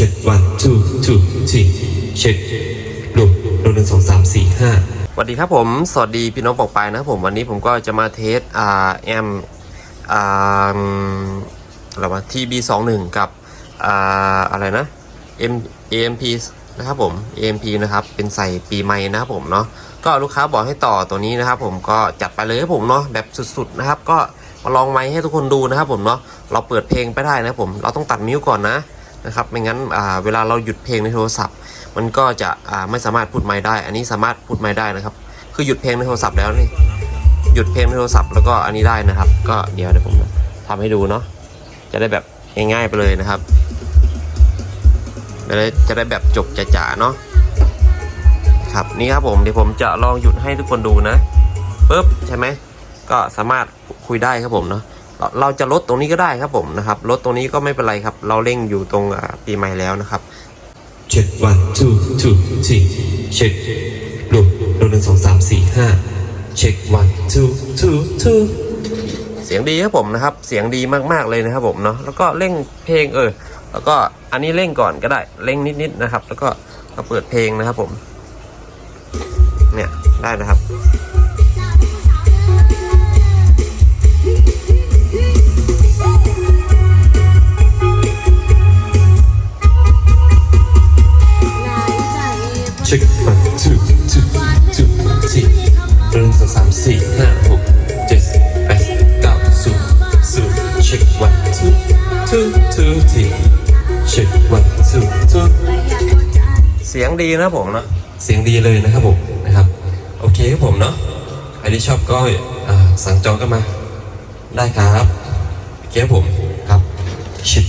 เช็ควันทูทูทีเช็ครวมรวมหนึ่งสองสามสี่ห้าสวัสดีครับผม สวัสดีพี่น้องปองปายนะครับผมวันนี้ผมก็จะมาเทสอ่าแอมอ่าอะไรวะ TB21 กับอ่าอะไรนะ M AMP นะครับผม AMP นะครับ เป็นใส่ปีใหม่นะครับผมเนาะ ก็ลูกค้าบอกให้ต่อตัวนี้นะครับผมก็จัดไปเลยครับผมเนาะแบบสุดๆนะครับ ก็มาลองไมค์ให้ทุกคนดูนะครับผมเนาะ เราเปิดเพลงไปได้นะครับผม เราต้องตัดมิวก่อนนะ นะครับไม่งั้นเวลาเราหยุดเพลงในโทรศัพท์ มันก็จะไม่สามารถพูดไมค์ได้ อันนี้สามารถพูดไมค์ได้นะครับ คือหยุดเพลงในโทรศัพท์แล้วนี่หยุดเพลงในโทรศัพท์แล้วก็อันนี้ได้นะครับ ก็เดี๋ยวเดี๋ยวผมทำให้ดูเนาะจะได้แบบง่ายๆไปเลยนะครับจะได้จะได้แบบจบจ๋าๆเนาะครับนี่ครับผมเดี๋ยวผมจะลองหยุดให้ทุกคนดูนะปึ๊บใช่ไหมก็สามารถคุยได้ครับผมเนาะ เราเราจะลดตรงนี้ก็ได้ครับผมนะครับลดตรงนี้ก็ไม่เป็นไรครับ เราเร่งอยู่ตรงอ่าปีใหม่แล้วนะครับเช็ควันทูทูทีเช็ครวมรวมหนึ่งสองสามสี่ห้าเช็ควันทูทูทูเสียงดีครับผมนะครับ เสียงดีมากๆเลยนะครับผมเนาะแล้วก็เร่งเพลงเออ แล้วก็อันนี้เร่งก่อนก็ได้เร่งนิดๆนะครับ แล้วก็ก็เปิดเพลงนะครับผม เนี่ยได้นะครับ เช็ควันทูทูทูทีรวมหนึ่งสองสามสี่ห้าหกเจ็ดแปดเก้าศูนย์ศูนย์เช็ควันทูทูทูทีเช็ควันทูทูเสียงดีนะครับผมเนาะเสียงดีเลยนะครับผมนะครับ โอเคครับผมเนาะใครที่ชอบก็อ่าสั่งจองกันมา ได้ครับโอเคครับผมครับชิด